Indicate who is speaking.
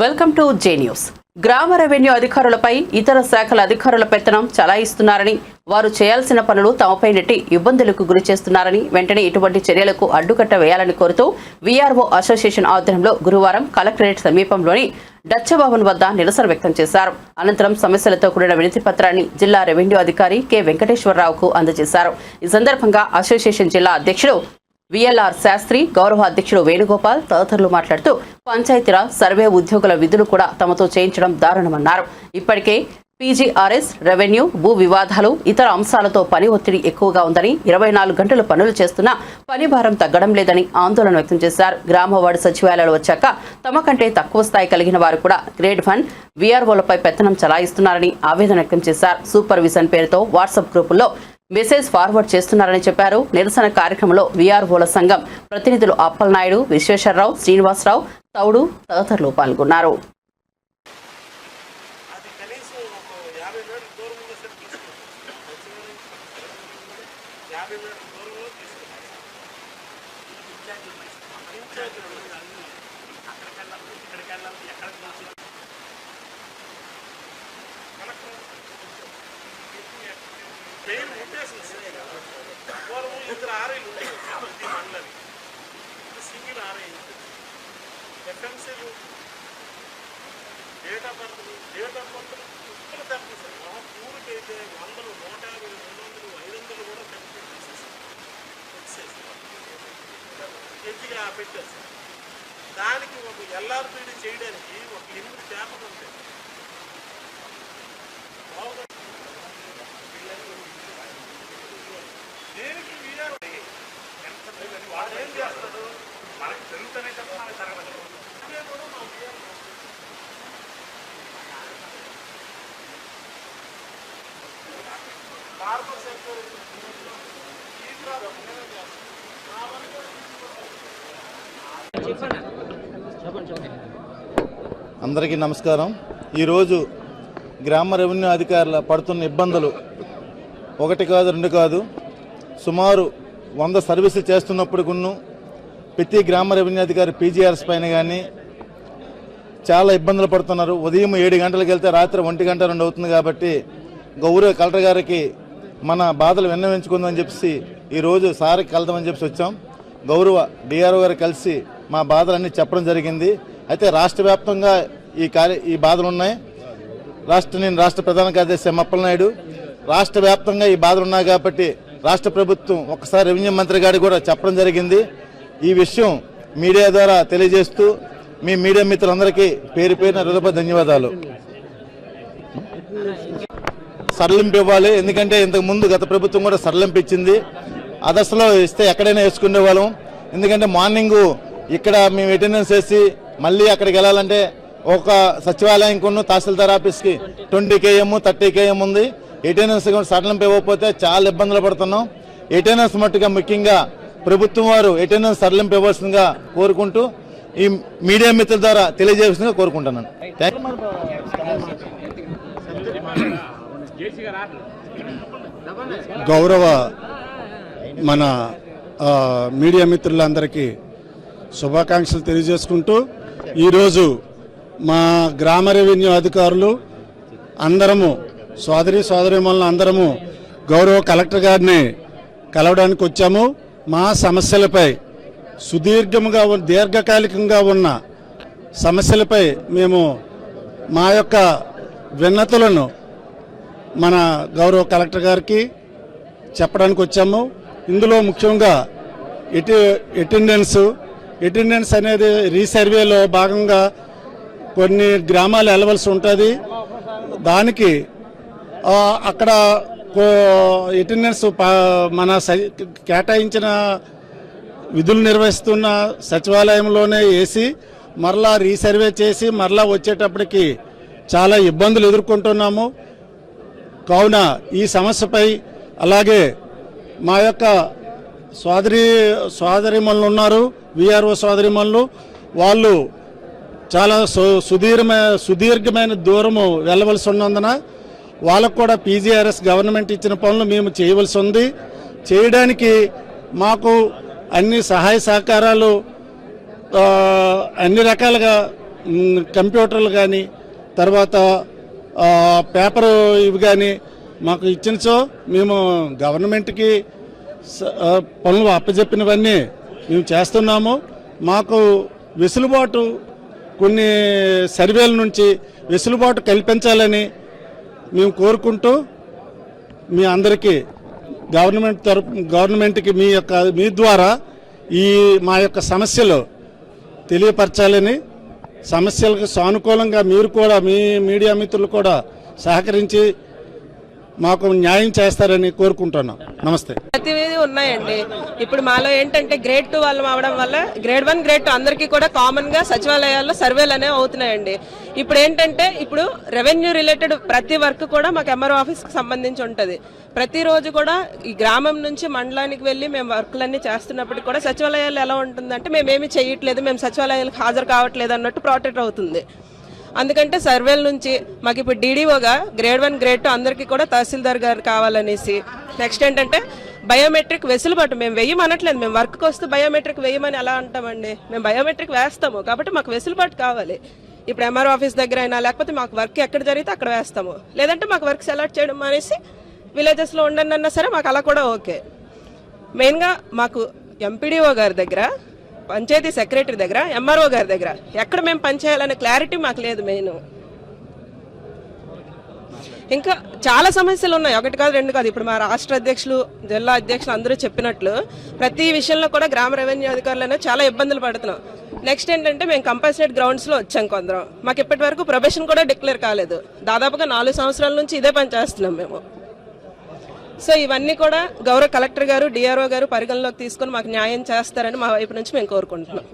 Speaker 1: Welcome to J news. గ్రామ revenue అధికారులపై ఇతర శాఖల అధికారుల పెత్తనం చలాయిస్తున్నారని వారు చేయాల్సిన పనులు తమపై నెట్టి ఇబ్బందులకు గురి చేస్తున్నారని వెంటనే ఇటువంటి చర్యలకు అడ్డుకట్ట వేయాలని కోరుతూ వీఆర్ఓ అసోసియేషన్ ఆధ్వర్యంలో గురువారం కలెక్టరేట్ సమీపంలోని డచ్చభవన్ వద్ద నిరసన వ్యక్తం చేశారు. అనంతరం సమస్యలతో కూడిన వినతి పత్రాన్ని జిల్లా రెవెన్యూ అధికారి కె వెంకటేశ్వరరావుకు అందజేశారు. ఈ సందర్భంగా అసోసియేషన్ జిల్లా అధ్యక్షుడు విఎల్ఆర్ శాస్త్రి గౌరవ అధ్యక్షుడు వేణుగోపాల్ తదితరులు మాట్లాడుతూ పంచాయతీరాజ్ సర్వే ఉద్యోగుల విధులు కూడా తమతో చేయించడం దారుణమన్నారు. ఇప్పటికే పీజీఆర్ఎస్ రెవెన్యూ భూ వివాదాలు ఇతర అంశాలతో పని ఒత్తిడి ఎక్కువగా ఉందని ఇరవై నాలుగు గంటలు పనులు చేస్తున్నా పని భారం తగ్గడం లేదని ఆందోళన వ్యక్తం చేశారు. గ్రామ వార్డు సచివాలయాలు వచ్చాక తమ కంటే తక్కువ స్థాయి కలిగిన వారు కూడా గ్రేడ్ వన్ వీఆర్ఓలపై పెత్తనం చలాయిస్తున్నారని ఆవేదన వ్యక్తం చేశారు. సూపర్విజన్ పేరుతో వాట్సాప్ గ్రూపుల్లో మెసేజ్ ఫార్వర్డ్ చేస్తున్నారని చెప్పారు. నిరసన కార్యక్రమంలో వీఆర్ఓల సంఘం ప్రతినిధులు అప్పలనాయుడు విశ్వేశ్వరరావు శ్రీనివాసరావు తౌడు తదితరులు పాల్గొన్నారు
Speaker 2: మెయిన్ ఉద్దేశం సార్. పూర్వం ఇద్దరు ఆర్ఐలు ఉండేవి single RI ఎఫ్ఎంసీలు date of birth date of birth కుక్కలు తప్పిస్తారు మా ఊరికైతే వందలు నూట యాభై రెండు వందలు ఐదు వందలు కూడా చేసేసారు వచ్చేసారు ఎత్తిగా పెట్టేస్తారు దానికి ఒక ఎల్ఆర్పీడీ చేయడానికి ఒక లిమిట్ ఉంటాయి మామూలుగా దేనికి వీఆర్ ఎంత వాడు ఏం చేస్తాడు మనకి పెరుగుతూనే తప్ప మనకి తరగదు ఇదే కూడా మా వీఆర్ సెక్టర్
Speaker 3: అందరికీ నమస్కారం. ఈరోజు గ్రామ రెవెన్యూ అధికారుల పడుతున్న ఇబ్బందులు ఒకటి కాదు రెండు కాదు సుమారు వంద సర్వీసులు చేస్తున్నప్పుడు గున్ను ప్రతి గ్రామ రెవెన్యూ అధికారి పీజీఆర్ఎస్ పైన కానీ చాలా ఇబ్బందులు పడుతున్నారు. ఉదయం ఏడు గంటలకు వెళ్తే రాత్రి ఒంటి గంట రెండు అవుతుంది కాబట్టి గౌరవ కలెక్టర్ గారికి మన బాధలు విన్నవించుకుందామని చెప్పేసి ఈరోజు సార్కి కలదామని చెప్పి వచ్చాం. గౌరవ డిఆర్ఓ గారు కలిసి మా బాధలన్నీ చెప్పడం జరిగింది. అయితే రాష్ట్ర వ్యాప్తంగా ఈ కార్య ఈ బాధలు ఉన్నాయి. రాష్ట్ర నేను రాష్ట్ర ప్రధాన కార్యదర్శి ఎం అప్పలనాయుడు. రాష్ట్ర వ్యాప్తంగా ఈ బాధలు ఉన్నాయి కాబట్టి రాష్ట్ర ప్రభుత్వం ఒకసారి రెవెన్యూ మంత్రి గారికి కూడా చెప్పడం జరిగింది. ఈ విషయం మీడియా ద్వారా తెలియజేస్తూ మీ మీడియా మిత్రులందరికీ పేరు పేరున హృదయ ధన్యవాదాలు. సరళింపు ఇవ్వాలి ఎందుకంటే ఇంతకు ముందు గత ప్రభుత్వం కూడా సరళింపు ఇచ్చింది అదర్స్లో ఇస్తే ఎక్కడైనా వేసుకునే వాళ్ళం. ఎందుకంటే మార్నింగ్ ఇక్కడ మేము అటెండెన్స్ వేసి మళ్ళీ అక్కడికి వెళ్ళాలంటే ఒక సచివాలయం ఉన్న తహసీల్దార్ ఆఫీస్కి ట్వంటీ కేఎం థర్టీ కేఎం ఉంది. అటెండెన్స్ కూడా సడలింపు ఇవ్వకపోతే చాలా ఇబ్బందులు పడుతున్నాం. అటెండెన్స్ మట్టుగా ముఖ్యంగా ప్రభుత్వం వారు అటెండెన్స్ సడలింపు ఇవ్వాల్సిందిగా కోరుకుంటూ ఈ మీడియా మిత్రుల ద్వారా తెలియజేయాల్సిందిగా కోరుకుంటున్నాను.
Speaker 4: గౌరవ మన మీడియా మిత్రులందరికీ శుభాకాంక్షలు తెలియజేసుకుంటూ ఈరోజు మా గ్రామ రెవెన్యూ అధికారులు అందరము సోదరి సోదరిమల్ని అందరము గౌరవ కలెక్టర్ గారిని కలవడానికి వచ్చాము. మా సమస్యలపై సుదీర్ఘముగా దీర్ఘకాలికంగా ఉన్న సమస్యలపై మేము మా యొక్క విన్నతులను మన గౌరవ కలెక్టర్ గారికి చెప్పడానికి వచ్చాము. ఇందులో ముఖ్యంగా ఎటి అటెండెన్స్ అటెండెన్స్ అనేది రీసర్వేలో భాగంగా కొన్ని గ్రామాలు వెళ్ళవలసి ఉంటుంది. దానికి అక్కడ అటెండెన్స్ మన కేటాయించిన విధులు నిర్వహిస్తున్న సచివాలయంలోనే వేసి మరలా రీసర్వే చేసి మరలా వచ్చేటప్పటికి చాలా ఇబ్బందులు ఎదుర్కొంటున్నాము. కావున ఈ సమస్యపై అలాగే మా యొక్క సోదరి సోదరిమణులు ఉన్నారు విఆర్ఓ సోదరిమణులు వాళ్ళు చాలా సు సుదీర్ఘమైన సుదీర్ఘమైన దూరము వెళ్ళవలసి ఉన్నందున వాళ్ళకు కూడా పీజీఆర్ఎస్ గవర్నమెంట్ ఇచ్చిన పనులు మేము చేయవలసి ఉంది. చేయడానికి మాకు అన్ని సహాయ సహకారాలు అన్ని రకాలుగా కంప్యూటర్లు కానీ తర్వాత పేపర్ ఇవి కానీ మాకు ఇచ్చినచో మేము గవర్నమెంట్కి పనులు అప్పచెప్పినవన్నీ మేము చేస్తున్నాము. మాకు వెసులుబాటు కొన్ని సర్వేల నుంచి వెసులుబాటు కల్పించాలని మేము కోరుకుంటూ మీ అందరికీ గవర్నమెంట్ తరపు గవర్నమెంట్కి మీ యొక్క మీ ద్వారా ఈ మా యొక్క సమస్యలు తెలియపరచాలని సమస్యలకు సానుకూలంగా మీరు కూడా మీ మీడియా మిత్రులు కూడా సహకరించి మాకు న్యాయం చేస్తారని కోరుకుంటున్నాం. నమస్తే.
Speaker 5: ప్రతిదీ ఉన్నాయండి. ఇప్పుడు మాలో ఏంటంటే గ్రేడ్ టూ వాళ్ళు అవడం వల్ల గ్రేడ్ వన్ గ్రేడ్ టూ అందరికీ కూడా కామన్గా సచివాలయాల్లో సర్వేలు అనేవి అవుతున్నాయండి. ఇప్పుడు ఏంటంటే ఇప్పుడు రెవెన్యూ రిలేటెడ్ ప్రతి వర్క్ కూడా మాకు ఎంఆర్ఓ ఆఫీస్కి సంబంధించి ఉంటుంది. ప్రతిరోజు కూడా ఈ గ్రామం నుంచి మండలానికి వెళ్ళి మేము వర్క్లన్నీ చేస్తున్నప్పటికీ కూడా సచివాలయాలు ఎలా ఉంటుందంటే మేము ఏమి చేయట్లేదు మేము సచివాలయాలకు హాజరు కావట్లేదు అన్నట్టు ప్రొటెక్ట్ అవుతుంది. అందుకంటే సర్వేల నుంచి మాకు ఇప్పుడు డీడీఓగా గ్రేడ్ వన్ గ్రేడ్ టూ అందరికీ కూడా తహసీల్దార్ గారు కావాలనేసి నెక్స్ట్ ఏంటంటే బయోమెట్రిక్ వెసులుబాటు మేము వెయ్యమనట్లేదు. మేము వర్క్కి వస్తే బయోమెట్రిక్ వెయ్యమని ఎలా అంటామండి? మేము బయోమెట్రిక్ వేస్తాము కాబట్టి మాకు వెసులుబాటు కావాలి. ఇప్పుడు ఎంఆర్ ఆఫీస్ దగ్గర అయినా లేకపోతే మాకు వర్క్ ఎక్కడ జరిగితే అక్కడ వేస్తాము. లేదంటే మాకు వర్క్ సెలెక్ట్ చేయడం అనేసి విలేజెస్లో ఉండండి అన్నా సరే మాకు అలా కూడా ఓకే మెయిన్గా మాకు ఎంపీడీఓ గారి దగ్గర పంచాయతీ సెక్రటరీ దగ్గర ఎంఆర్ఓ గారి దగ్గర. ఎక్కడ మేము పనిచేయాలనే క్లారిటీ మాకు లేదు మెయిన్ ఇంకా చాలా సమస్యలు ఉన్నాయి. ఒకటి కాదు రెండు కాదు. ఇప్పుడు మా రాష్ట్ర అధ్యక్షులు జిల్లా అధ్యక్షులు అందరూ చెప్పినట్లు ప్రతి విషయంలో కూడా గ్రామ రెవెన్యూ అధికారులను చాలా ఇబ్బందులు పడుతున్నాం. నెక్స్ట్ ఏంటంటే మేము కంపల్సరీ గ్రౌండ్స్లో వచ్చాం కొందరం. మాకు ఇప్పటి వరకు ప్రొబేషన్ కూడా డిక్లేర్ కాలేదు. దాదాపుగా నాలుగు సంవత్సరాల నుంచి ఇదే పని చేస్తున్నాం మేము. సో ఇవన్నీ కూడా గౌరవ కలెక్టర్ గారు డిఆర్ఓ గారు పరిగణలోకి తీసుకొని మాకు న్యాయం చేస్తారని మా వైపు నుంచి మేము కోరుకుంటున్నాం.